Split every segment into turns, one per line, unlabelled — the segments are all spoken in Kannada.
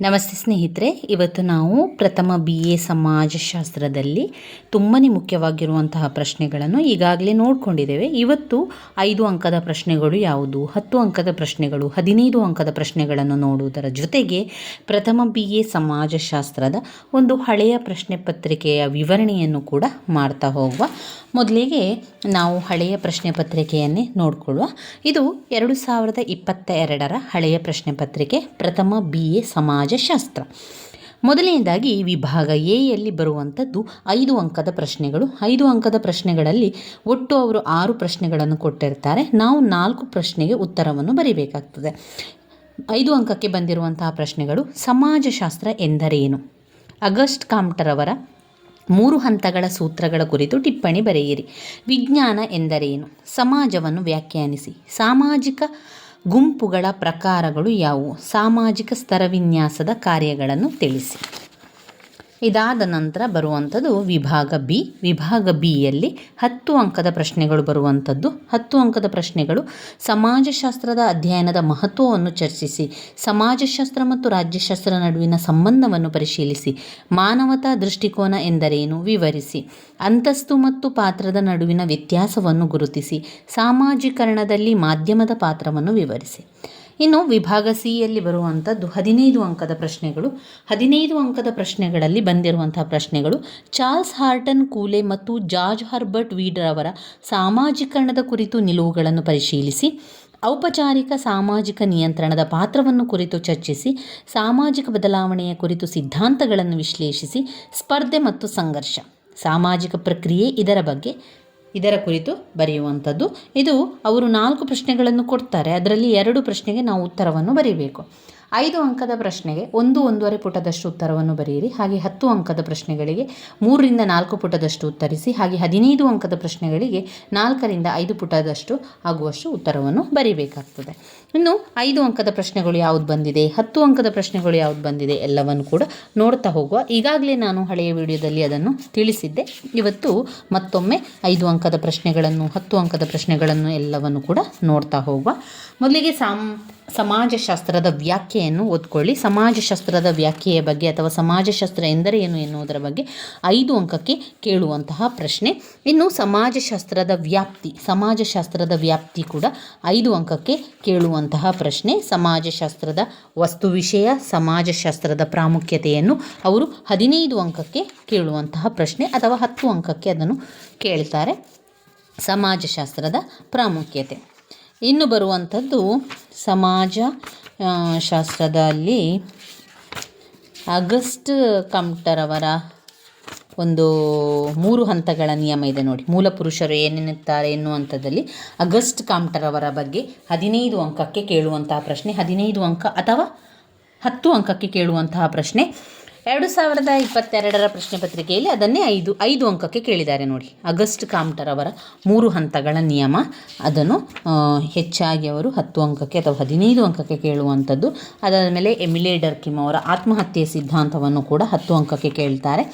ನಮಸ್ತೆ ಸ್ನೇಹಿತರೆ, ಇವತ್ತು ನಾವು ಪ್ರಥಮ ಬಿ ಎ ಸಮಾಜಶಾಸ್ತ್ರದಲ್ಲಿ ತುಂಬಾ ಮುಖ್ಯವಾಗಿರುವಂತಹ ಪ್ರಶ್ನೆಗಳನ್ನು ಈಗಾಗಲೇ ನೋಡಿಕೊಂಡಿದ್ದೇವೆ. ಇವತ್ತು ಐದು ಅಂಕದ ಪ್ರಶ್ನೆಗಳು ಯಾವುದು? ಹತ್ತು ಅಂಕದ ಪ್ರಶ್ನೆಗಳು, ಹದಿನೈದು ಅಂಕದ ಪ್ರಶ್ನೆಗಳನ್ನು ನೋಡುವುದರ ಜೊತೆಗೆ ಪ್ರಥಮ ಬಿ ಎ ಸಮಾಜಶಾಸ್ತ್ರದ ಒಂದು ಹಳೆಯ ಪ್ರಶ್ನೆ ಪತ್ರಿಕೆಯ ವಿವರಣೆಯನ್ನು ಕೂಡ ಮಾಡ್ತಾ ಹೋಗುವ. ಮೊದಲಿಗೆ ನಾವು ಹಳೆಯ ಪ್ರಶ್ನೆ ಪತ್ರಿಕೆಯನ್ನೇ ನೋಡಿಕೊಳ್ಳುವ. ಇದು ಎರಡು ಸಾವಿರದ ಇಪ್ಪತ್ತ ಎರಡರ ಹಳೆಯ ಪ್ರಶ್ನೆ ಪತ್ರಿಕೆ, ಪ್ರಥಮ ಬಿ ಎ ಸಮಾಜಶಾಸ್ತ್ರ ಮೊದಲನೆಯದಾಗಿ ವಿಭಾಗ ಎಯಲ್ಲಿ ಬರುವಂಥದ್ದು ಐದು ಅಂಕದ ಪ್ರಶ್ನೆಗಳು. ಐದು ಅಂಕದ ಪ್ರಶ್ನೆಗಳಲ್ಲಿ ಒಟ್ಟು ಅವರು ಆರು ಪ್ರಶ್ನೆಗಳನ್ನು ಕೊಟ್ಟಿರ್ತಾರೆ. ನಾವು ನಾಲ್ಕು ಪ್ರಶ್ನೆಗೆ ಉತ್ತರವನ್ನು ಬರೀಬೇಕಾಗ್ತದೆ. ಐದು ಅಂಕಕ್ಕೆ ಬಂದಿರುವಂತಹ ಪ್ರಶ್ನೆಗಳು, ಸಮಾಜಶಾಸ್ತ್ರ ಎಂದರೇನು? ಅಗಸ್ಟ್ ಕಾಮ್ಟರವರ ಮೂರು ಹಂತಗಳ ಸೂತ್ರಗಳ ಕುರಿತು ಟಿಪ್ಪಣಿ ಬರೆಯಿರಿ. ವಿಜ್ಞಾನ ಎಂದರೇನು? ಸಮಾಜವನ್ನು ವ್ಯಾಖ್ಯಾನಿಸಿ. ಸಾಮಾಜಿಕ ಗುಂಪುಗಳ ಪ್ರಕಾರಗಳು ಯಾವುವು? ಸಾಮಾಜಿಕ ಸ್ತರವಿನ್ಯಾಸದ ಕಾರ್ಯಗಳನ್ನು ತಿಳಿಸಿ. ಇದಾದ ನಂತರ ಬರುವಂಥದ್ದು ವಿಭಾಗ ಬಿ. ವಿಭಾಗ ಬಿಯಲ್ಲಿ ಹತ್ತು ಅಂಕದ ಪ್ರಶ್ನೆಗಳು ಬರುವಂಥದ್ದು. ಹತ್ತು ಅಂಕದ ಪ್ರಶ್ನೆಗಳು ಸಮಾಜಶಾಸ್ತ್ರದ ಅಧ್ಯಯನದ ಮಹತ್ವವನ್ನು ಚರ್ಚಿಸಿ, ಸಮಾಜಶಾಸ್ತ್ರ ಮತ್ತು ರಾಜ್ಯಶಾಸ್ತ್ರ ನಡುವಿನ ಸಂಬಂಧವನ್ನು ಪರಿಶೀಲಿಸಿ, ಮಾನವತಾ ದೃಷ್ಟಿಕೋನ ಎಂದರೇನು ವಿವರಿಸಿ, ಅಂತಸ್ತು ಮತ್ತು ಪಾತ್ರದ ನಡುವಿನ ವ್ಯತ್ಯಾಸವನ್ನು ಗುರುತಿಸಿ, ಸಾಮಾಜೀಕರಣದಲ್ಲಿ ಮಾಧ್ಯಮದ ಪಾತ್ರವನ್ನು ವಿವರಿಸಿ. ಇನ್ನು ವಿಭಾಗ ಸಿಯಲ್ಲಿ ಬರುವಂಥದ್ದು ಹದಿನೈದು ಅಂಕದ ಪ್ರಶ್ನೆಗಳು. ಹದಿನೈದು ಅಂಕದ ಪ್ರಶ್ನೆಗಳಲ್ಲಿ ಬಂದಿರುವಂತಹ ಪ್ರಶ್ನೆಗಳು, ಚಾರ್ಲ್ಸ್ ಹಾರ್ಟನ್, ಕೂಲೆ ಮತ್ತು ಜಾರ್ಜ್ ಹರ್ಬರ್ಟ್ ವೀಡರ್ ಅವರ ಸಾಮಾಜೀಕರಣದ ಕುರಿತು ನಿಲುವುಗಳನ್ನು ಪರಿಶೀಲಿಸಿ, ಔಪಚಾರಿಕ ಸಾಮಾಜಿಕ ನಿಯಂತ್ರಣದ ಪಾತ್ರವನ್ನು ಕುರಿತು ಚರ್ಚಿಸಿ, ಸಾಮಾಜಿಕ ಬದಲಾವಣೆಯ ಕುರಿತು ಸಿದ್ಧಾಂತಗಳನ್ನು ವಿಶ್ಲೇಷಿಸಿ, ಸ್ಪರ್ಧೆ ಮತ್ತು ಸಂಘರ್ಷ. ಸಾಮಾಜಿಕ ಪ್ರಕ್ರಿಯೆ ಇದರ ಬಗ್ಗೆ ಇದರ ಕುರಿತು ಬರೆಯುವಂಥದ್ದು. ಇದು ಅವರು ನಾಲ್ಕು ಪ್ರಶ್ನೆಗಳನ್ನು ಕೊಡ್ತಾರೆ. ಅದರಲ್ಲಿ ಎರಡು ಪ್ರಶ್ನೆಗೆ ನಾವು ಉತ್ತರವನ್ನು ಬರೀಬೇಕು. ಐದು ಅಂಕದ ಪ್ರಶ್ನೆಗೆ ಒಂದು ಒಂದೂವರೆ ಪುಟದಷ್ಟು ಉತ್ತರವನ್ನು ಬರೆಯಿರಿ. ಹಾಗೆ ಹತ್ತು ಅಂಕದ ಪ್ರಶ್ನೆಗಳಿಗೆ ಮೂರರಿಂದ ನಾಲ್ಕು ಪುಟದಷ್ಟು ಉತ್ತರಿಸಿ, ಹಾಗೆ ಹದಿನೈದು ಅಂಕದ ಪ್ರಶ್ನೆಗಳಿಗೆ ನಾಲ್ಕರಿಂದ ಐದು ಪುಟದಷ್ಟು ಆಗುವಷ್ಟು ಉತ್ತರವನ್ನು ಬರೀಬೇಕಾಗ್ತದೆ. ಇನ್ನು ಐದು ಅಂಕದ ಪ್ರಶ್ನೆಗಳು ಯಾವುದು ಬಂದಿದೆ? ಹತ್ತು ಅಂಕದ ಪ್ರಶ್ನೆಗಳು ಯಾವುದು ಬಂದಿದೆ? ಎಲ್ಲವನ್ನು ಕೂಡ ನೋಡ್ತಾ ಹೋಗುವ. ಈಗಾಗಲೇ ನಾನು ಹಳೆಯ ವಿಡಿಯೋದಲ್ಲಿ ಅದನ್ನು ತಿಳಿಸಿದ್ದೆ. ಇವತ್ತು ಮತ್ತೊಮ್ಮೆ ಐದು ಅಂಕದ ಪ್ರಶ್ನೆಗಳನ್ನು, ಹತ್ತು ಅಂಕದ ಪ್ರಶ್ನೆಗಳನ್ನು ಎಲ್ಲವನ್ನು ಕೂಡ ನೋಡ್ತಾ ಹೋಗುವ. ಮೊದಲಿಗೆ ಸಾಮ್ ಸಮಾಜಶಾಸ್ತ್ರದ ವ್ಯಾಖ್ಯೆಯನ್ನು ಓದ್ಕೊಳ್ಳಿ. ಸಮಾಜಶಾಸ್ತ್ರದ ವ್ಯಾಖ್ಯೆಯ ಬಗ್ಗೆ ಅಥವಾ ಸಮಾಜಶಾಸ್ತ್ರ ಎಂದರೆ ಏನು ಎನ್ನುವುದರ ಬಗ್ಗೆ ಐದು ಅಂಕಕ್ಕೆ ಕೇಳುವಂತಹ ಪ್ರಶ್ನೆ. ಇನ್ನು ಸಮಾಜಶಾಸ್ತ್ರದ ವ್ಯಾಪ್ತಿ ಸಮಾಜಶಾಸ್ತ್ರದ ವ್ಯಾಪ್ತಿ ಕೂಡ ಐದು ಅಂಕಕ್ಕೆ ಕೇಳುವಂತಹ ಪ್ರಶ್ನೆ. ಸಮಾಜಶಾಸ್ತ್ರದ ವಸ್ತು ವಿಷಯ, ಸಮಾಜಶಾಸ್ತ್ರದ ಪ್ರಾಮುಖ್ಯತೆಯನ್ನು ಅವರು ಹದಿನೈದು ಅಂಕಕ್ಕೆ ಕೇಳುವಂತಹ ಪ್ರಶ್ನೆ ಅಥವಾ ಹತ್ತು ಅಂಕಕ್ಕೆ ಅದನ್ನು ಕೇಳ್ತಾರೆ. ಸಮಾಜಶಾಸ್ತ್ರದ ಪ್ರಾಮುಖ್ಯತೆ. ಇನ್ನು ಬರುವಂಥದ್ದು ಸಮಾಜ ಶಾಸ್ತ್ರದಲ್ಲಿ ಅಗಸ್ಟ್ ಕಮ್ಟರವರ ಒಂದು ಮೂರು ಹಂತಗಳ ನಿಯಮ ಇದೆ ನೋಡಿ. ಮೂಲ ಪುರುಷರು ಏನೆನ್ನುತ್ತಾರೆ ಎನ್ನುವಂಥದ್ದಲ್ಲಿ ಅಗಸ್ಟ್ ಕಾಮ್ಟರವರ ಬಗ್ಗೆ ಹದಿನೈದು ಅಂಕಕ್ಕೆ ಕೇಳುವಂತಹ ಪ್ರಶ್ನೆ, ಹದಿನೈದು ಅಂಕ ಅಥವಾ ಹತ್ತು ಅಂಕಕ್ಕೆ ಕೇಳುವಂತಹ ಪ್ರಶ್ನೆ ಎರಡು ಸಾವಿರದ ಇಪ್ಪತ್ತೆರಡರ ಪ್ರಶ್ನೆ ಪತ್ರಿಕೆಯಲ್ಲಿ ಅದನ್ನೇ ಐದು ಐದು ಅಂಕಕ್ಕೆ ಕೇಳಿದ್ದಾರೆ ನೋಡಿ. ಅಗಸ್ಟ್ ಕಾಮ್ಟರ್ ಅವರ ಮೂರು ಹಂತಗಳ ನಿಯಮ. ಅದನ್ನು ಹೆಚ್ಚಾಗಿ ಅವರು ಹತ್ತು ಅಂಕಕ್ಕೆ ಅಥವಾ ಹದಿನೈದು ಅಂಕಕ್ಕೆ ಕೇಳುವಂಥದ್ದು. ಅದಾದ ಮೇಲೆ ಎಮಿಲೆ ಡರ್ಕಿಮ್ ಅವರ ಆತ್ಮಹತ್ಯೆ ಸಿದ್ಧಾಂತವನ್ನು ಕೂಡ ಹತ್ತು ಅಂಕಕ್ಕೆ ಕೇಳ್ತಾರೆ.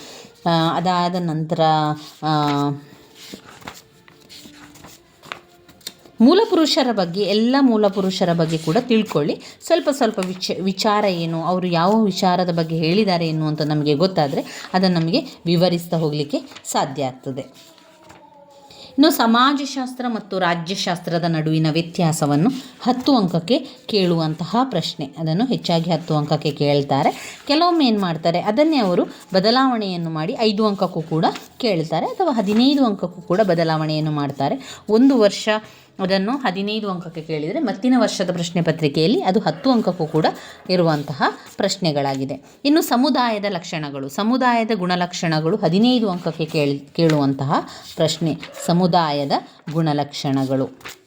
ಅದಾದ ನಂತರ ಮೂಲ ಪುರುಷರ ಬಗ್ಗೆ, ಎಲ್ಲ ಮೂಲ ಪುರುಷರ ಬಗ್ಗೆ ಕೂಡ ತಿಳ್ಕೊಳ್ಳಿ. ಸ್ವಲ್ಪ ಸ್ವಲ್ಪ ವಿಚ, ವಿಚಾರ ಏನು, ಅವರು ಯಾವ ವಿಚಾರದ ಬಗ್ಗೆ ಹೇಳಿದ್ದಾರೆ ಎನ್ನುವಂಥ ನಮಗೆ ಗೊತ್ತಾದರೆ ಅದನ್ನು ನಮಗೆ ವಿವರಿಸ್ತಾ ಹೋಗಲಿಕ್ಕೆ ಸಾಧ್ಯ ಆಗ್ತದೆ. ಇನ್ನು ಸಮಾಜಶಾಸ್ತ್ರ ಮತ್ತು ರಾಜ್ಯಶಾಸ್ತ್ರದ ನಡುವಿನ ವ್ಯತ್ಯಾಸವನ್ನು ಹತ್ತು ಅಂಕಕ್ಕೆ ಕೇಳುವಂತಹ ಪ್ರಶ್ನೆ. ಅದನ್ನು ಹೆಚ್ಚಾಗಿ ಹತ್ತು ಅಂಕಕ್ಕೆ ಕೇಳ್ತಾರೆ. ಕೆಲವೊಮ್ಮೆ ಏನು ಮಾಡ್ತಾರೆ, ಅದನ್ನೇ ಅವರು ಬದಲಾವಣೆಯನ್ನು ಮಾಡಿ ಐದು ಅಂಕಕ್ಕೂ ಕೂಡ ಕೇಳ್ತಾರೆ ಅಥವಾ ಹದಿನೈದು ಅಂಕಕ್ಕೂ ಕೂಡ ಬದಲಾವಣೆಯನ್ನು ಮಾಡ್ತಾರೆ. ಒಂದು ವರ್ಷ ಅದನ್ನು ಹದಿನೈದು ಅಂಕಕ್ಕೆ ಕೇಳಿದರೆ ಮತ್ತಿನ ವರ್ಷದ ಪ್ರಶ್ನೆ ಪತ್ರಿಕೆಯಲ್ಲಿ ಅದು ಹತ್ತು ಅಂಕಕ್ಕೂ ಕೂಡ ಇರುವಂತಹ ಪ್ರಶ್ನೆಗಳಾಗಿದೆ. ಇನ್ನು ಸಮುದಾಯದ ಲಕ್ಷಣಗಳು, ಸಮುದಾಯದ ಗುಣಲಕ್ಷಣಗಳು ಹದಿನೈದು ಅಂಕಕ್ಕೆ ಕೇಳಿ, ಕೇಳುವಂತಹ ಪ್ರಶ್ನೆ, ಸಮುದಾಯದ ಗುಣಲಕ್ಷಣಗಳು.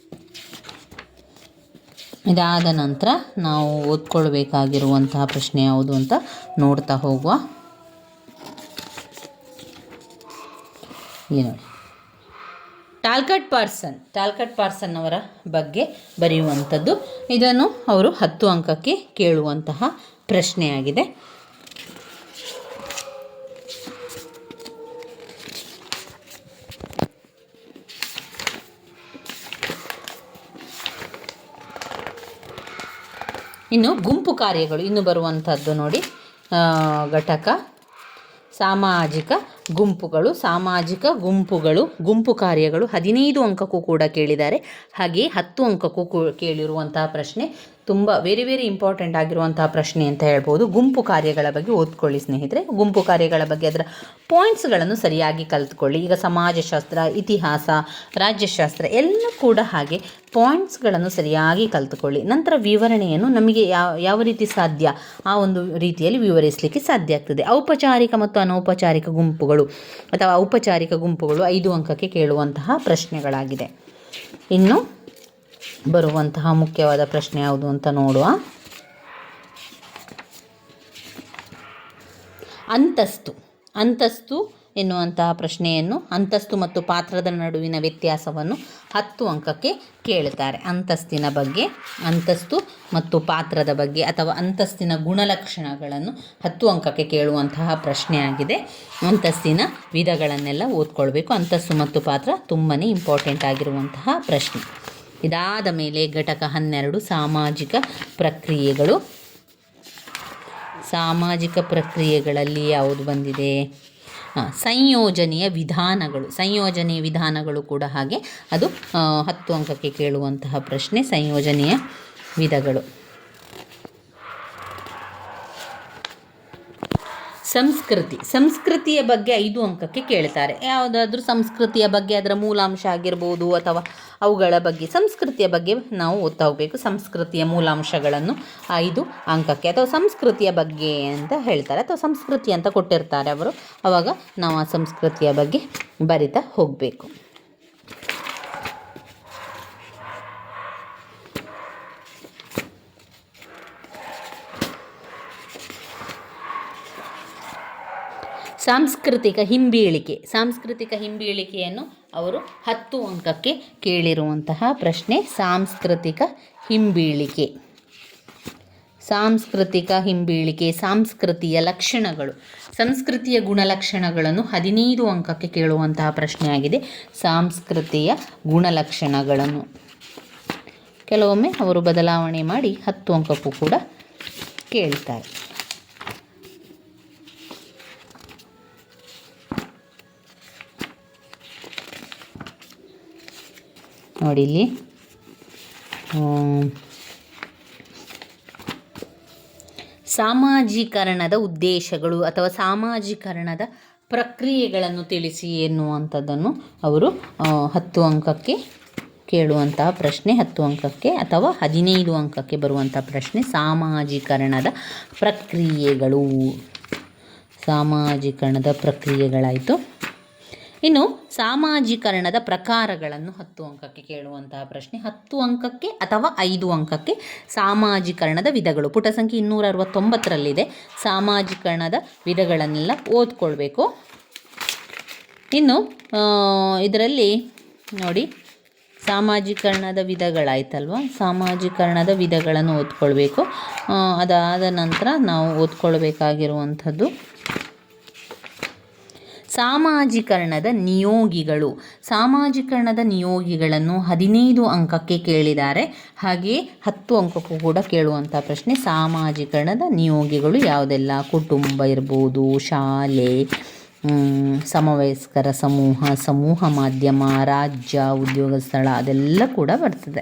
ಇದಾದ ನಂತರ ನಾವು ಓದ್ಕೊಳ್ಬೇಕಾಗಿರುವಂತಹ ಪ್ರಶ್ನೆ ಯಾವುದು ಅಂತ ನೋಡ್ತಾ ಹೋಗುವ. ನೋಡಿ. ಟಾಲ್ಕಟ್ ಪಾರ್ಸನ್ ಟಾಲ್ಕಟ್ ಪಾರ್ಸನ್ ಅವರ ಬಗ್ಗೆ ಬರೆಯುವಂಥದ್ದು. ಇದನ್ನು ಅವರು ಹತ್ತು ಅಂಕಕ್ಕೆ ಕೇಳುವಂತಹ ಪ್ರಶ್ನೆಯಾಗಿದೆ. ಇನ್ನು ಗುಂಪು ಕಾರ್ಯಗಳು, ಇನ್ನು ಬರುವಂಥದ್ದು ನೋಡಿ ಘಟಕ, ಸಾಮಾಜಿಕ ಗುಂಪುಗಳು, ಸಾಮಾಜಿಕ ಗುಂಪುಗಳು, ಗುಂಪು ಕಾರ್ಯಗಳು ಹದಿನೈದು ಅಂಕಕ್ಕೂ ಕೂಡ ಕೇಳಿದ್ದಾರೆ. ಹಾಗೆ ಹತ್ತು ಅಂಕಕ್ಕೂ ಕೂ, ಕೇಳಿರುವಂತಹ ಪ್ರಶ್ನೆ ತುಂಬ ವೆರಿ ವೆರಿ ಇಂಪಾರ್ಟೆಂಟ್ ಆಗಿರುವಂತಹ ಪ್ರಶ್ನೆ ಅಂತ ಹೇಳ್ಬೋದು. ಗುಂಪು ಕಾರ್ಯಗಳ ಬಗ್ಗೆ ಓದ್ಕೊಳ್ಳಿ ಸ್ನೇಹಿತರೆ. ಗುಂಪು ಕಾರ್ಯಗಳ ಬಗ್ಗೆ ಅದರ ಪಾಯಿಂಟ್ಸ್ಗಳನ್ನು ಸರಿಯಾಗಿ ಕಲಿತ್ಕೊಳ್ಳಿ. ಈಗ ಸಮಾಜಶಾಸ್ತ್ರ, ಇತಿಹಾಸ, ರಾಜ್ಯಶಾಸ್ತ್ರ ಎಲ್ಲ ಕೂಡ ಹಾಗೆ ಪಾಯಿಂಟ್ಸ್ಗಳನ್ನು ಸರಿಯಾಗಿ ಕಲಿತುಕೊಳ್ಳಿ. ನಂತರ ವಿವರಣೆಯನ್ನು ನಮಗೆ ಯಾವ ಯಾವ ರೀತಿ ಸಾಧ್ಯ ಆ ಒಂದು ರೀತಿಯಲ್ಲಿ ವಿವರಿಸಲಿಕ್ಕೆ ಸಾಧ್ಯ ಆಗ್ತದೆ. ಔಪಚಾರಿಕ ಮತ್ತು ಅನೌಪಚಾರಿಕ ಗುಂಪುಗಳು ಅಥವಾ ಔಪಚಾರಿಕ ಗುಂಪುಗಳು ಐದು ಅಂಕಕ್ಕೆ ಕೇಳುವಂತಹ ಪ್ರಶ್ನೆಗಳಾಗಿದೆ. ಇನ್ನು ಬರುವಂತಹ ಮುಖ್ಯವಾದ ಪ್ರಶ್ನೆ ಯಾವುದು ಅಂತ ನೋಡುವ. ಅಂತಸ್ತು. ಅಂತಸ್ತು ಎನ್ನುವಂತಹ ಪ್ರಶ್ನೆಯನ್ನು ಅಂತಸ್ತು ಮತ್ತು ಪಾತ್ರದ ನಡುವಿನ ವ್ಯತ್ಯಾಸವನ್ನು ಹತ್ತು ಅಂಕಕ್ಕೆ ಕೇಳುತ್ತಾರೆ. ಅಂತಸ್ತಿನ ಬಗ್ಗೆ, ಅಂತಸ್ತು ಮತ್ತು ಪಾತ್ರದ ಬಗ್ಗೆ ಅಥವಾ ಅಂತಸ್ತಿನ ಗುಣಲಕ್ಷಣಗಳನ್ನು ಹತ್ತು ಅಂಕಕ್ಕೆ ಕೇಳುವಂತಹ ಪ್ರಶ್ನೆಯಾಗಿದೆ. ಅಂತಸ್ತಿನ ವಿಧಗಳನ್ನೆಲ್ಲ ಓದ್ಕೊಳ್ಬೇಕು. ಅಂತಸ್ತು ಮತ್ತು ಪಾತ್ರ ತುಂಬಾ ಇಂಪಾರ್ಟೆಂಟ್ ಆಗಿರುವಂತಹ ಪ್ರಶ್ನೆ. ಇದಾದ ಮೇಲೆ ಘಟಕ ಹನ್ನೆರಡು ಸಾಮಾಜಿಕ ಪ್ರಕ್ರಿಯೆಗಳು. ಸಾಮಾಜಿಕ ಪ್ರಕ್ರಿಯೆಗಳಲ್ಲಿ ಯಾವುದು ಬಂದಿದೆ? ಸಂಯೋಜನೆಯ ವಿಧಾನಗಳು. ಸಂಯೋಜನೆಯ ವಿಧಾನಗಳು ಕೂಡ ಹಾಗೆ. ಅದು ಹತ್ತು ಅಂಕಕ್ಕೆ ಕೇಳುವಂತಹ ಪ್ರಶ್ನೆ, ಸಂಯೋಜನೆಯ ವಿಧಗಳು. ಸಂಸ್ಕೃತಿ. ಸಂಸ್ಕೃತಿಯ ಬಗ್ಗೆ ಐದು ಅಂಕಕ್ಕೆ ಕೇಳ್ತಾರೆ. ಯಾವುದಾದ್ರೂ ಸಂಸ್ಕೃತಿಯ ಬಗ್ಗೆ, ಅದರ ಮೂಲಾಂಶ ಆಗಿರ್ಬೋದು ಅಥವಾ ಅವುಗಳ ಬಗ್ಗೆ, ಸಂಸ್ಕೃತಿಯ ಬಗ್ಗೆ ನಾವು ಓದ್ತಾ ಹೋಗಬೇಕು. ಸಂಸ್ಕೃತಿಯ ಮೂಲಾಂಶಗಳನ್ನು ಐದು ಅಂಕಕ್ಕೆ ಅಥವಾ ಸಂಸ್ಕೃತಿಯ ಬಗ್ಗೆ ಅಂತ ಹೇಳ್ತಾರೆ. ಅಥವಾ ಸಂಸ್ಕೃತಿ ಅಂತ ಕೊಟ್ಟಿರ್ತಾರೆ ಅವರು. ಅವಾಗ ನಾವು ಆ ಸಂಸ್ಕೃತಿಯ ಬಗ್ಗೆ ಬರಿತಾ ಹೋಗಬೇಕು. ಸಾಂಸ್ಕೃತಿಕ ಹಿಂಬೀಳಿಕೆ. ಸಾಂಸ್ಕೃತಿಕ ಹಿಂಬೀಳಿಕೆಯನ್ನು ಅವರು ಹತ್ತು ಅಂಕಕ್ಕೆ ಕೇಳಿರುವಂತಹ ಪ್ರಶ್ನೆ, ಸಾಂಸ್ಕೃತಿಕ ಹಿಂಬೀಳಿಕೆ. ಸಾಂಸ್ಕೃತಿಕ ಹಿಂಬೀಳಿಕೆ, ಸಾಂಸ್ಕೃತಿಯ ಲಕ್ಷಣಗಳು. ಸಂಸ್ಕೃತಿಯ ಗುಣಲಕ್ಷಣಗಳನ್ನು ಹದಿನೈದು ಅಂಕಕ್ಕೆ ಕೇಳುವಂತಹ ಪ್ರಶ್ನೆಯಾಗಿದೆ ಸಾಂಸ್ಕೃತಿಯ ಗುಣಲಕ್ಷಣಗಳನ್ನು. ಕೆಲವೊಮ್ಮೆ ಅವರು ಬದಲಾವಣೆ ಮಾಡಿ ಹತ್ತು ಅಂಕಕ್ಕೂ ಕೂಡ ಕೇಳ್ತಾರೆ. ನೋಡಿ ಇಲ್ಲಿ. ಸಾಮಾಜೀಕರಣದ ಉದ್ದೇಶಗಳು ಅಥವಾ ಸಾಮಾಜೀಕರಣದ ಪ್ರಕ್ರಿಯೆಗಳನ್ನು ತಿಳಿಸಿ ಎನ್ನುವಂಥದ್ದನ್ನು ಅವರು ಹತ್ತು ಅಂಕಕ್ಕೆ ಕೇಳುವಂತಹ ಪ್ರಶ್ನೆ, ಹತ್ತು ಅಂಕಕ್ಕೆ ಅಥವಾ ಹದಿನೈದು ಅಂಕಕ್ಕೆ ಬರುವಂಥ ಪ್ರಶ್ನೆ, ಸಾಮಾಜೀಕರಣದ ಪ್ರಕ್ರಿಯೆಗಳು. ಸಾಮಾಜೀಕರಣದ ಪ್ರಕ್ರಿಯೆಗಳಾಯಿತು. ಇನ್ನು ಸಾಮಾಜೀಕರಣದ ಪ್ರಕಾರಗಳನ್ನು ಹತ್ತು ಅಂಕಕ್ಕೆ ಕೇಳುವಂತಹ ಪ್ರಶ್ನೆ. ಹತ್ತು ಅಂಕಕ್ಕೆ ಅಥವಾ ಐದು ಅಂಕಕ್ಕೆ ಸಾಮಾಜೀಕರಣದ ವಿಧಗಳು. ಪುಟ ಸಂಖ್ಯೆ ಇನ್ನೂರ ಅರವತ್ತೊಂಬತ್ತರಲ್ಲಿದೆ. ಸಾಮಾಜೀಕರಣದ ವಿಧಗಳನ್ನೆಲ್ಲ ಓದ್ಕೊಳ್ಬೇಕು. ಇನ್ನು ಇದರಲ್ಲಿ ನೋಡಿ, ಸಾಮಾಜೀಕರಣದ ವಿಧಗಳಾಯ್ತಲ್ವ? ಸಾಮಾಜೀಕರಣದ ವಿಧಗಳನ್ನು ಓದ್ಕೊಳ್ಬೇಕು. ಅದಾದ ನಂತರ ನಾವು ಓದ್ಕೊಳ್ಬೇಕಾಗಿರುವಂಥದ್ದು ಸಾಮಾಜೀಕರಣದ ನಿಯೋಗಿಗಳು. ಸಾಮಾಜಿಕರಣದ ನಿಯೋಗಿಗಳನ್ನು ಹದಿನೈದು ಅಂಕಕ್ಕೆ ಕೇಳಿದ್ದಾರೆ. ಹಾಗೆಯೇ ಹತ್ತು ಅಂಕಕ್ಕೂ ಕೂಡ ಕೇಳುವಂಥ ಪ್ರಶ್ನೆ, ಸಾಮಾಜಿಕರಣದ ನಿಯೋಗಿಗಳು ಯಾವುದೆಲ್ಲ? ಕುಟುಂಬ ಇರ್ಬೋದು, ಶಾಲೆ ಸಮವಯಸ್ಕರ ಸಮೂಹ ಸಮೂಹ ಮಾಧ್ಯಮ, ರಾಜ್ಯ, ಉದ್ಯೋಗ ಸ್ಥಳ, ಅದೆಲ್ಲ ಕೂಡ ಬರ್ತದೆ.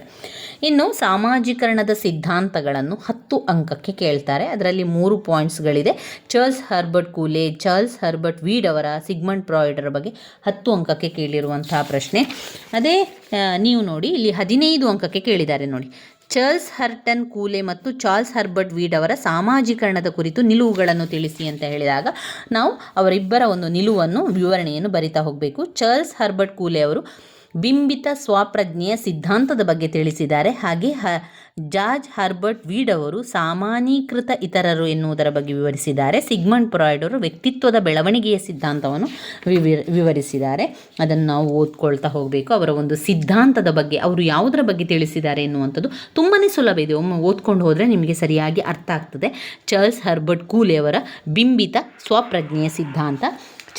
ಇನ್ನು ಸಾಮಾಜೀಕರಣದ ಸಿದ್ಧಾಂತಗಳನ್ನು ಹತ್ತು ಅಂಕಕ್ಕೆ ಕೇಳ್ತಾರೆ. ಅದರಲ್ಲಿ ಮೂರು ಪಾಯಿಂಟ್ಸ್ಗಳಿದೆ Charles Herbert Cooley, Charles Herbert weed ಅವರ, ಸಿಗ್ಮಂಡ್ ಪ್ರಾಯ್ಡರ್ ಬಗ್ಗೆ ಹತ್ತು ಅಂಕಕ್ಕೆ ಕೇಳಿರುವಂತಹ ಪ್ರಶ್ನೆ. ಅದೇ ನೀವು ನೋಡಿ, ಇಲ್ಲಿ ಹದಿನೈದು ಅಂಕಕ್ಕೆ ಕೇಳಿದ್ದಾರೆ ನೋಡಿ. ಚಾರ್ಲ್ಸ್ ಹರ್ಟನ್ ಕೂಲೆ ಮತ್ತು ಚಾರ್ಲ್ಸ್ ಹರ್ಬರ್ಟ್ ವೀಡ್ ಅವರ ಸಾಮಾಜೀಕರಣದ ಕುರಿತು ನಿಲುವುಗಳನ್ನು ತಿಳಿಸಿ ಅಂತ ಹೇಳಿದಾಗ ನಾವು ಅವರಿಬ್ಬರ ಒಂದು ನಿಲುವನ್ನು ವಿವರಣೆಯನ್ನು ಬರಿತಾ ಹೋಗಬೇಕು. ಚಾರ್ಲ್ಸ್ ಹರ್ಬರ್ಟ್ ಕೂಲೆ ಅವರು ಬಿಂಬಿತ ಸ್ವಪ್ರಜ್ಞೆಯ ಸಿದ್ಧಾಂತದ ಬಗ್ಗೆ ತಿಳಿಸಿದ್ದಾರೆ. ಹಾಗೆ ಹ, ಜಾರ್ಜ್ ಹರ್ಬರ್ಟ್ ವೀಡ್ ಅವರು ಸಾಮಾನ್ಯೀಕೃತ ಇತರರು ಎನ್ನುವುದರ ಬಗ್ಗೆ ವಿವರಿಸಿದ್ದಾರೆ. ಸಿಗ್ಮಂಡ್ ಪ್ರಾಯ್ಡ್ ಅವರು ವ್ಯಕ್ತಿತ್ವದ ಬೆಳವಣಿಗೆಯ ಸಿದ್ಧಾಂತವನ್ನು ವಿವರ ವಿವರಿಸಿದ್ದಾರೆ. ಅದನ್ನು ನಾವು ಓದ್ಕೊಳ್ತಾ ಹೋಗಬೇಕು. ಅವರ ಒಂದು ಸಿದ್ಧಾಂತದ ಬಗ್ಗೆ, ಅವರು ಯಾವುದರ ಬಗ್ಗೆ ತಿಳಿಸಿದ್ದಾರೆ ಎನ್ನುವಂಥದ್ದು ತುಂಬಾ ಸುಲಭ ಇದೆ. ಒಮ್ಮೆ ಓದ್ಕೊಂಡು ಹೋದರೆ ನಿಮಗೆ ಸರಿಯಾಗಿ ಅರ್ಥ ಆಗ್ತದೆ. ಚಾರ್ಲ್ಸ್ ಹರ್ಬರ್ಟ್ ಕೂಲೆ ಅವರ ಬಿಂಬಿತ ಸ್ವಪ್ರಜ್ಞೆಯ ಸಿದ್ಧಾಂತ.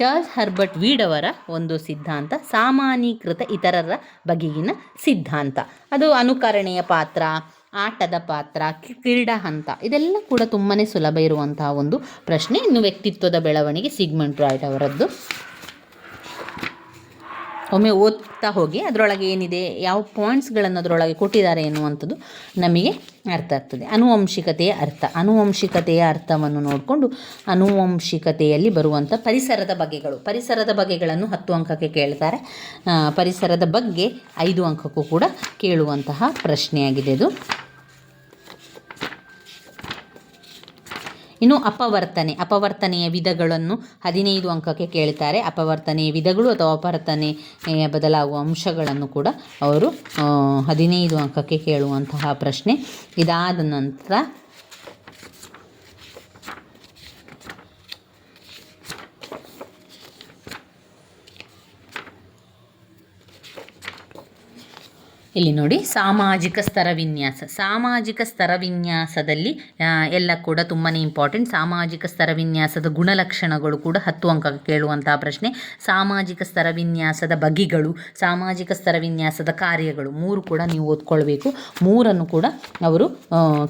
ಚಾರ್ಲ್ಸ್ ಹರ್ಬರ್ಟ್ ವೀಡ್ ಅವರ ಒಂದು ಸಿದ್ಧಾಂತ, ಸಾಮಾನ್ಯೀಕೃತ ಇತರರ ಬಗೆಗಿನ ಸಿದ್ಧಾಂತ. ಅದು ಅನುಕರಣೆಯ ಪಾತ್ರ, ಆಟದ ಪಾತ್ರ ಕ್ರೀಡಾ ಹಂತ, ಇದೆಲ್ಲ ಕೂಡ ತುಂಬಾ ಸುಲಭ ಇರುವಂತಹ ಒಂದು ಪ್ರಶ್ನೆ. ಇನ್ನು ವ್ಯಕ್ತಿತ್ವದ ಬೆಳವಣಿಗೆ ಸಿಗ್ಮೆಂಟ್ ರಾಯ್ಡ್ ಅವರದ್ದು. ಒಮ್ಮೆ ಓದ್ತಾ ಹೋಗಿ, ಅದರೊಳಗೆ ಏನಿದೆ, ಯಾವ ಪಾಯಿಂಟ್ಸ್ಗಳನ್ನು ಅದರೊಳಗೆ ಕೊಟ್ಟಿದ್ದಾರೆ ಎನ್ನುವಂಥದ್ದು ನಮಗೆ ಅರ್ಥ ಆಗ್ತದೆ. ಅನುವಂಶಿಕತೆಯ ಅರ್ಥ. ಅನುವಂಶಿಕತೆಯ ಅರ್ಥವನ್ನು ನೋಡಿಕೊಂಡು ಅನುವಂಶಿಕತೆಯಲ್ಲಿ ಬರುವಂಥ ಪರಿಸರದ ಬಗೆಗಳು. ಪರಿಸರದ ಬಗೆಗಳನ್ನು ಹತ್ತು ಅಂಕಕ್ಕೆ ಕೇಳ್ತಾರೆ. ಪರಿಸರದ ಬಗ್ಗೆ ಐದು ಅಂಕಕ್ಕೂ ಕೂಡ ಕೇಳುವಂತಹ ಪ್ರಶ್ನೆಯಾಗಿದೆ ಇದು. ಇನ್ನು ಅಪವರ್ತನೆ, ಅಪವರ್ತನೆಯ ವಿಧಗಳನ್ನು ಹದಿನೈದು ಅಂಕಕ್ಕೆ ಕೇಳ್ತಾರೆ. ಅಪವರ್ತನೆಯ ವಿಧಗಳು ಅಥವಾ ಅಪವರ್ತನೆಯ ಬದಲಾಗುವ ಅಂಶಗಳನ್ನು ಕೂಡ ಅವರು ಹದಿನೈದು ಅಂಕಕ್ಕೆ ಕೇಳುವಂತಹ ಪ್ರಶ್ನೆ ಇದಾದ ನಂತರ ಇಲ್ಲಿ ನೋಡಿ, ಸಾಮಾಜಿಕ ಸ್ತರ ವಿನ್ಯಾಸ. ಸಾಮಾಜಿಕ ಸ್ತರ ವಿನ್ಯಾಸದಲ್ಲಿ ಎಲ್ಲ ಕೂಡ ತುಂಬಾ ಇಂಪಾರ್ಟೆಂಟ್ ಸಾಮಾಜಿಕ ಸ್ತರ ವಿನ್ಯಾಸದ ಗುಣಲಕ್ಷಣಗಳು ಕೂಡ ಹತ್ತು ಅಂಕ ಕೇಳುವಂತಹ ಪ್ರಶ್ನೆ. ಸಾಮಾಜಿಕ ಸ್ತರ ವಿನ್ಯಾಸದ ಬಗೆಗಳು, ಸಾಮಾಜಿಕ ಸ್ತರ ವಿನ್ಯಾಸದ ಕಾರ್ಯಗಳು, ಮೂರು ಕೂಡ ನೀವು ಓದ್ಕೊಳ್ಬೇಕು. ಮೂರನ್ನು ಕೂಡ ಅವರು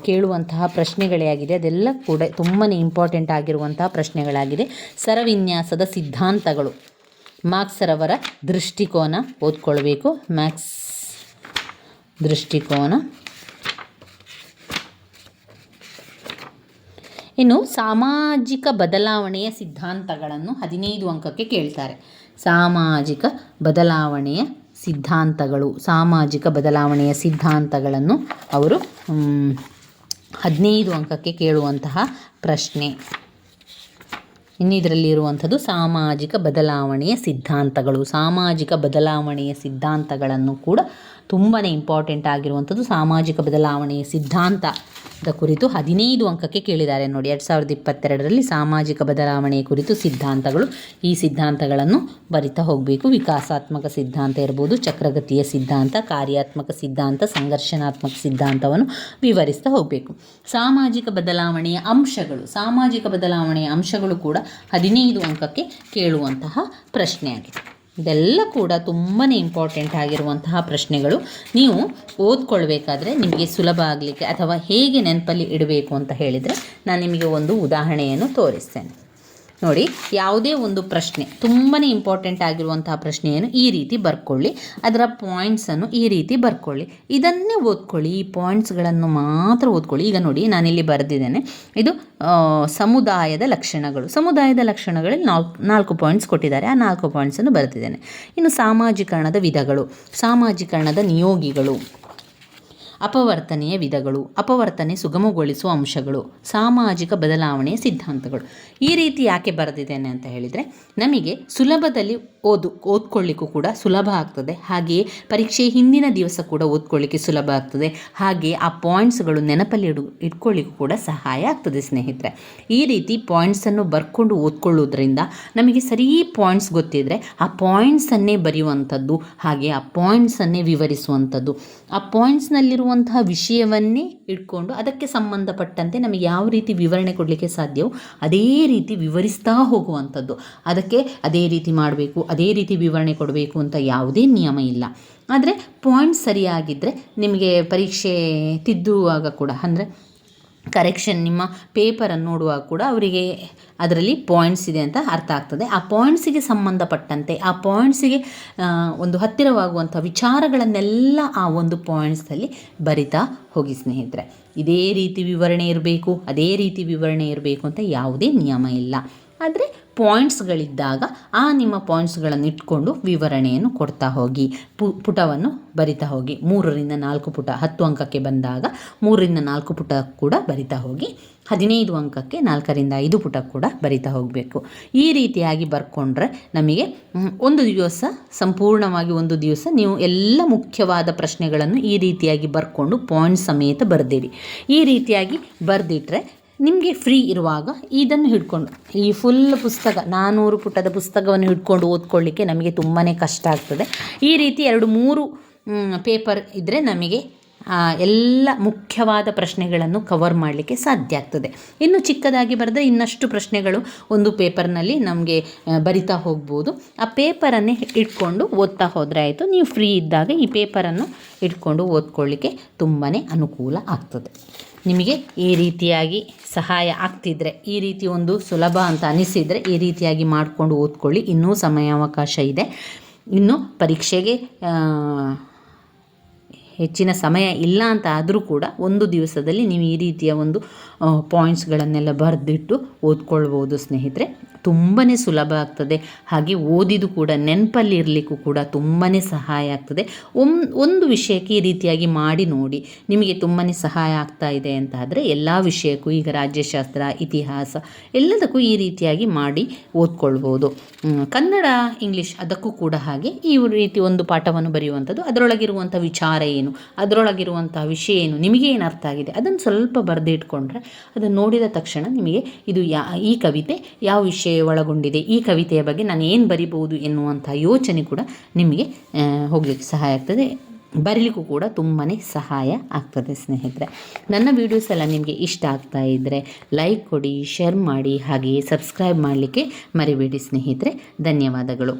ಕೇಳುವಂತಹ ಪ್ರಶ್ನೆಗಳೇ ಆಗಿದೆ. ಅದೆಲ್ಲ ಕೂಡ ತುಂಬಾ ಇಂಪಾರ್ಟೆಂಟ್ ಆಗಿರುವಂತಹ ಪ್ರಶ್ನೆಗಳಾಗಿದೆ. ಸ್ತರ ವಿನ್ಯಾಸದ ಸಿದ್ಧಾಂತಗಳು. ಮಾರ್ಕ್ಸರವರ ದೃಷ್ಟಿಕೋನ ಓದ್ಕೊಳ್ಬೇಕು. ಮ್ಯಾಕ್ಸ್ ದೃಷ್ಟಿಕೋನ. ಇನ್ನು ಸಾಮಾಜಿಕ ಬದಲಾವಣೆಯ ಸಿದ್ಧಾಂತಗಳನ್ನು ಹದಿನೈದು ಅಂಕಕ್ಕೆ ಕೇಳ್ತಾರೆ. ಸಾಮಾಜಿಕ ಬದಲಾವಣೆಯ ಸಿದ್ಧಾಂತಗಳು, ಸಾಮಾಜಿಕ ಬದಲಾವಣೆಯ ಸಿದ್ಧಾಂತಗಳನ್ನು ಅವರು ಹದಿನೈದು ಅಂಕಕ್ಕೆ ಕೇಳುವಂತಹ ಪ್ರಶ್ನೆ. ಇನ್ನು ಇದರಲ್ಲಿ ಇರುವಂಥದ್ದು ಸಾಮಾಜಿಕ ಬದಲಾವಣೆಯ ಸಿದ್ಧಾಂತಗಳು, ಸಾಮಾಜಿಕ ಬದಲಾವಣೆಯ ಸಿದ್ಧಾಂತಗಳನ್ನು ಕೂಡ ತುಂಬಾ ಇಂಪಾರ್ಟೆಂಟ್ ಆಗಿರುವಂಥದ್ದು ಸಾಮಾಜಿಕ ಬದಲಾವಣೆಯ ಸಿದ್ಧಾಂತದ ಕುರಿತು ಹದಿನೈದು ಅಂಕಕ್ಕೆ ಕೇಳಿದ್ದಾರೆ ನೋಡಿ. ಎರಡು ಸಾವಿರದ ಇಪ್ಪತ್ತೆರಡರಲ್ಲಿ ಸಾಮಾಜಿಕ ಬದಲಾವಣೆಯ ಕುರಿತು ಸಿದ್ಧಾಂತಗಳು, ಈ ಸಿದ್ಧಾಂತಗಳನ್ನು ಬರಿತಾ ಹೋಗಬೇಕು. ವಿಕಾಸಾತ್ಮಕ ಸಿದ್ಧಾಂತ ಇರ್ಬೋದು, ಚಕ್ರಗತಿಯ ಸಿದ್ಧಾಂತ, ಕಾರ್ಯಾತ್ಮಕ ಸಿದ್ಧಾಂತ, ಸಂಘರ್ಷಣಾತ್ಮಕ ಸಿದ್ಧಾಂತವನ್ನು ವಿವರಿಸ್ತಾ ಹೋಗಬೇಕು. ಸಾಮಾಜಿಕ ಬದಲಾವಣೆಯ ಅಂಶಗಳು, ಸಾಮಾಜಿಕ ಬದಲಾವಣೆಯ ಅಂಶಗಳು ಕೂಡ ಹದಿನೈದು ಅಂಕಕ್ಕೆ ಕೇಳುವಂತಹ ಪ್ರಶ್ನೆಯಾಗಿದೆ. ಇದೆಲ್ಲ ಕೂಡ ತುಂಬಾ ಇಂಪಾರ್ಟೆಂಟ್ ಆಗಿರುವಂತಹ ಪ್ರಶ್ನೆಗಳು. ನೀವು ಓದ್ಕೊಳ್ಬೇಕಾದ್ರೆ ನಿಮಗೆ ಸುಲಭ ಆಗಲಿಕ್ಕೆ ಅಥವಾ ಹೇಗೆ ನೆನಪಲ್ಲಿ ಇಡಬೇಕು ಅಂತ ಹೇಳಿದರೆ ನಾನು ನಿಮಗೆ ಒಂದು ಉದಾಹರಣೆಯನ್ನು ತೋರಿಸ್ತೇನೆ. ನೋಡಿ, ಯಾವುದೇ ಒಂದು ಪ್ರಶ್ನೆ ತುಂಬಾ ಇಂಪಾರ್ಟೆಂಟ್ ಆಗಿರುವಂತಹ ಪ್ರಶ್ನೆಯನ್ನು ಈ ರೀತಿ ಬರ್ಕೊಳ್ಳಿ. ಅದರ ಪಾಯಿಂಟ್ಸನ್ನು ಈ ರೀತಿ ಬರ್ಕೊಳ್ಳಿ. ಇದನ್ನೇ ಓದ್ಕೊಳ್ಳಿ. ಈ ಪಾಯಿಂಟ್ಸ್ಗಳನ್ನು ಮಾತ್ರ ಓದ್ಕೊಳ್ಳಿ. ಈಗ ನೋಡಿ, ನಾನಿಲ್ಲಿ ಬರೆದಿದ್ದೇನೆ. ಇದು ಸಮುದಾಯದ ಲಕ್ಷಣಗಳು. ಸಮುದಾಯದ ಲಕ್ಷಣಗಳಲ್ಲಿ ನಾಲ್ಕು ನಾಲ್ಕು ಪಾಯಿಂಟ್ಸ್ ಕೊಟ್ಟಿದ್ದಾರೆ. ಆ ನಾಲ್ಕು ಪಾಯಿಂಟ್ಸನ್ನು ಬರೆದಿದ್ದೇನೆ. ಇನ್ನು ಸಾಮಾಜೀಕರಣದ ವಿಧಗಳು, ಸಾಮಾಜೀಕರಣದ ನಿಯೋಗಿಗಳು ಅಪವರ್ತನೆಯ ವಿಧಗಳು, ಅಪವರ್ತನೆ ಸುಗಮಗೊಳಿಸುವ ಅಂಶಗಳು, ಸಾಮಾಜಿಕ ಬದಲಾವಣೆಯ ಸಿದ್ಧಾಂತಗಳು. ಈ ರೀತಿ ಯಾಕೆ ಬರೆದಿದ್ದೇನೆ ಅಂತ ಹೇಳಿದರೆ, ನಮಗೆ ಸುಲಭದಲ್ಲಿ ಓದು, ಓದ್ಕೊಳ್ಳಿಕ್ಕೂ ಕೂಡ ಸುಲಭ ಆಗ್ತದೆ. ಹಾಗೆಯೇ ಪರೀಕ್ಷೆ ಹಿಂದಿನ ದಿವಸ ಕೂಡ ಓದ್ಕೊಳ್ಳಿಕ್ಕೆ ಸುಲಭ ಆಗ್ತದೆ. ಹಾಗೆ ಆ ಪಾಯಿಂಟ್ಸ್ಗಳು ನೆನಪಲ್ಲಿ ಇಡು, ಇಟ್ಕೊಳ್ಳಿಕ್ಕೂ ಕೂಡ ಸಹಾಯ ಆಗ್ತದೆ ಸ್ನೇಹಿತರೆ. ಈ ರೀತಿ ಪಾಯಿಂಟ್ಸನ್ನು ಬರ್ಕೊಂಡು ಓದ್ಕೊಳ್ಳೋದ್ರಿಂದ ನಮಗೆ ಸರಿ ಪಾಯಿಂಟ್ಸ್ ಗೊತ್ತಿದ್ದರೆ ಆ ಪಾಯಿಂಟ್ಸನ್ನೇ ಬರೆಯುವಂಥದ್ದು ಹಾಗೆ ಆ ಪಾಯಿಂಟ್ಸನ್ನೇ ವಿವರಿಸುವಂಥದ್ದು. ಆ ಪಾಯಿಂಟ್ಸ್ನಲ್ಲಿರುವಂತಹ ವಿಷಯವನ್ನೇ ಇಟ್ಕೊಂಡು ಅದಕ್ಕೆ ಸಂಬಂಧಪಟ್ಟಂತೆ ನಮಗೆ ಯಾವ ರೀತಿ ವಿವರಣೆ ಕೊಡಲಿಕ್ಕೆ ಸಾಧ್ಯವೋ ಅದೇ ರೀತಿ ವಿವರಿಸ್ತಾ ಹೋಗುವಂಥದ್ದು. ಅದಕ್ಕೆ ಅದೇ ರೀತಿ ಮಾಡಬೇಕು, ಅದೇ ರೀತಿ ವಿವರಣೆ ಕೊಡಬೇಕು ಅಂತ ಯಾವುದೇ ನಿಯಮ ಇಲ್ಲ. ಆದರೆ ಪಾಯಿಂಟ್ ಸರಿಯಾಗಿದ್ದರೆ ನಿಮಗೆ ಪರೀಕ್ಷೆ ತಿದ್ದುವಾಗ ಕೂಡ ಅಂದರೆ ಕರೆಕ್ಷನ್ ನಿಮ್ಮ ಪೇಪರನ್ನು ನೋಡುವಾಗ ಕೂಡ ಅವರಿಗೆ ಅದರಲ್ಲಿ ಪಾಯಿಂಟ್ಸ್ ಇದೆ ಅಂತ ಅರ್ಥ ಆಗ್ತದೆ. ಆ ಪಾಯಿಂಟ್ಸಿಗೆ ಸಂಬಂಧಪಟ್ಟಂತೆ, ಆ ಪಾಯಿಂಟ್ಸಿಗೆ ಒಂದು ಹತ್ತಿರವಾಗುವಂಥ ವಿಚಾರಗಳನ್ನೆಲ್ಲ ಆ ಒಂದು ಪಾಯಿಂಟ್ಸಲ್ಲಿ ಬರಿತಾ ಹೋಗಿ ಸ್ನೇಹಿತರೆ. ಇದೇ ರೀತಿ ವಿವರಣೆ ಇರಬೇಕು, ಅದೇ ರೀತಿ ವಿವರಣೆ ಇರಬೇಕು ಅಂತ ಯಾವುದೇ ನಿಯಮ ಇಲ್ಲ. ಆದರೆ ಪಾಯಿಂಟ್ಸ್ಗಳಿದ್ದಾಗ ಆ ನಿಮ್ಮ ಪಾಯಿಂಟ್ಸ್ಗಳನ್ನು ಇಟ್ಕೊಂಡು ವಿವರಣೆಯನ್ನು ಕೊಡ್ತಾ ಹೋಗಿ. ಪು, ಪುಟವನ್ನು ಬರಿತಾ ಹೋಗಿ. ಮೂರರಿಂದ ನಾಲ್ಕು ಪುಟ, ಹತ್ತು ಅಂಕಕ್ಕೆ ಬಂದಾಗ ಮೂರರಿಂದ ನಾಲ್ಕು ಪುಟ ಕೂಡ ಬರಿತಾ ಹೋಗಿ. ಹದಿನೈದು ಅಂಕಕ್ಕೆ ನಾಲ್ಕರಿಂದ ಐದು ಪುಟ ಕೂಡ ಬರಿತಾ ಹೋಗಬೇಕು. ಈ ರೀತಿಯಾಗಿ ಬರ್ಕೊಂಡ್ರೆ ನಮಗೆ ಒಂದು ದಿವಸ, ಸಂಪೂರ್ಣವಾಗಿ ಒಂದು ದಿವಸ ನೀವು ಎಲ್ಲ ಮುಖ್ಯವಾದ ಪ್ರಶ್ನೆಗಳನ್ನು ಈ ರೀತಿಯಾಗಿ ಬರ್ಕೊಂಡು ಪಾಯಿಂಟ್ ಸಮೇತ ಬರೆದಿರಿ. ಈ ರೀತಿಯಾಗಿ ಬರೆದಿಟ್ರೆ ನಿಮಗೆ ಫ್ರೀ ಇರುವಾಗ ಇದನ್ನು ಹಿಡ್ಕೊಂಡು, ಈ ಫುಲ್ ಪುಸ್ತಕ ನಾನ್ನೂರು ಪುಟದ ಪುಸ್ತಕವನ್ನು ಹಿಡ್ಕೊಂಡು ಓದ್ಕೊಳ್ಳಿಕ್ಕೆ ನಮಗೆ ತುಂಬಾ ಕಷ್ಟ ಆಗ್ತದೆ. ಈ ರೀತಿ ಎರಡು ಮೂರು ಪೇಪರ್ ಇದ್ದರೆ ನಮಗೆ ಎಲ್ಲ ಮುಖ್ಯವಾದ ಪ್ರಶ್ನೆಗಳನ್ನು ಕವರ್ ಮಾಡಲಿಕ್ಕೆ ಸಾಧ್ಯ ಆಗ್ತದೆ. ಇನ್ನು ಚಿಕ್ಕದಾಗಿ ಬರೆದ ಇನ್ನಷ್ಟು ಪ್ರಶ್ನೆಗಳು ಒಂದು ಪೇಪರ್ನಲ್ಲಿ ನಮಗೆ ಬರಿತಾ ಹೋಗ್ಬೋದು. ಆ ಪೇಪರನ್ನೇ ಇಟ್ಕೊಂಡು ಓದ್ತಾ ಹೋದರೆ ಆಯಿತು. ನೀವು ಫ್ರೀ ಇದ್ದಾಗ ಈ ಪೇಪರನ್ನು ಇಟ್ಕೊಂಡು ಓದ್ಕೊಳ್ಳಿಕ್ಕೆ ತುಂಬಾ ಅನುಕೂಲ ಆಗ್ತದೆ. ನಿಮಗೆ ಈ ರೀತಿಯಾಗಿ ಸಹಾಯ ಆಗ್ತಿದ್ರೆ, ಈ ರೀತಿ ಒಂದು ಸುಲಭ ಅಂತ ಅನಿಸಿದರೆ ಈ ರೀತಿಯಾಗಿ ಮಾಡಿಕೊಂಡು ಓದ್ಕೊಳ್ಳಿ. ಇನ್ನೂ ಸಮಯಾವಕಾಶ ಇದೆ. ಇನ್ನು ಪರೀಕ್ಷೆಗೆ ಹೆಚ್ಚಿನ ಸಮಯ ಇಲ್ಲ ಅಂತ ಆದರೂ ಕೂಡ ಒಂದು ದಿವಸದಲ್ಲಿ ನೀವು ಈ ರೀತಿಯ ಒಂದು ಪಾಯಿಂಟ್ಸ್ಗಳನ್ನೆಲ್ಲ ಬರೆದಿಟ್ಟು ಓದ್ಕೊಳ್ಬೋದು ಸ್ನೇಹಿತರೆ. ತುಂಬಾ ಸುಲಭ ಆಗ್ತದೆ. ಹಾಗೆ ಓದಿದು ಕೂಡ ನೆನಪಲ್ಲಿ ಇರಲಿಕ್ಕೂ ಕೂಡ ತುಂಬಾ ಸಹಾಯ ಆಗ್ತದೆ. ಒಮ್, ಒಂದು ವಿಷಯಕ್ಕೆ ಈ ರೀತಿಯಾಗಿ ಮಾಡಿ ನೋಡಿ, ನಿಮಗೆ ತುಂಬಾ ಸಹಾಯ ಆಗ್ತಾ ಇದೆ ಅಂತ ಆದರೆ, ಎಲ್ಲ ವಿಷಯಕ್ಕೂ ಈಗ ರಾಜ್ಯಶಾಸ್ತ್ರ, ಇತಿಹಾಸ ಎಲ್ಲದಕ್ಕೂ ಈ ರೀತಿಯಾಗಿ ಮಾಡಿ ಓದ್ಕೊಳ್ಬೋದು. ಕನ್ನಡ, ಇಂಗ್ಲೀಷ್ ಅದಕ್ಕೂ ಕೂಡ ಹಾಗೆ ಈ ರೀತಿ ಒಂದು ಪಾಠವನ್ನು ಬರೆಯುವಂಥದ್ದು, ಅದರೊಳಗಿರುವಂಥ ವಿಚಾರ ಏನು, ಅದರೊಳಗಿರುವಂಥ ವಿಷಯ ಏನು, ನಿಮಗೆ ಏನು ಅರ್ಥ ಆಗಿದೆ, ಅದನ್ನು ಸ್ವಲ್ಪ ಬರೆದಿಟ್ಕೊಂಡ್ರೆ ಅದನ್ನು ನೋಡಿದ ತಕ್ಷಣ ನಿಮಗೆ ಇದು ಯಾ, ಈ ಕವಿತೆ ಯಾವ ವಿಷಯ ಒಳಗೊಂಡಿದೆ? ಈ ಕವಿತೆಯ ಬಗ್ಗೆ ನಾನು ಏನು ಬರಿಬೋದು ಎನ್ನುವಂಥ ಯೋಚನೆ ಕೂಡ ನಿಮಗೆ ಹೋಗಲಿಕ್ಕೆ ಸಹಾಯ ಆಗ್ತದೆ. ಬರೀಲಿಕ್ಕೂ ಕೂಡ ತುಂಬಾ ಸಹಾಯ ಆಗ್ತದೆ ಸ್ನೇಹಿತರೆ. ನನ್ನ ವೀಡಿಯೋಸ್ ಎಲ್ಲ ನಿಮಗೆ ಇಷ್ಟ ಆಗ್ತಾ ಇದ್ದರೆ ಲೈಕ್ ಕೊಡಿ ಶೇರ್ ಮಾಡಿ, ಹಾಗೆಯೇ ಸಬ್ಸ್ಕ್ರೈಬ್ ಮಾಡಲಿಕ್ಕೆ ಮರಿಬೇಡಿ ಸ್ನೇಹಿತರೆ. ಧನ್ಯವಾದಗಳು.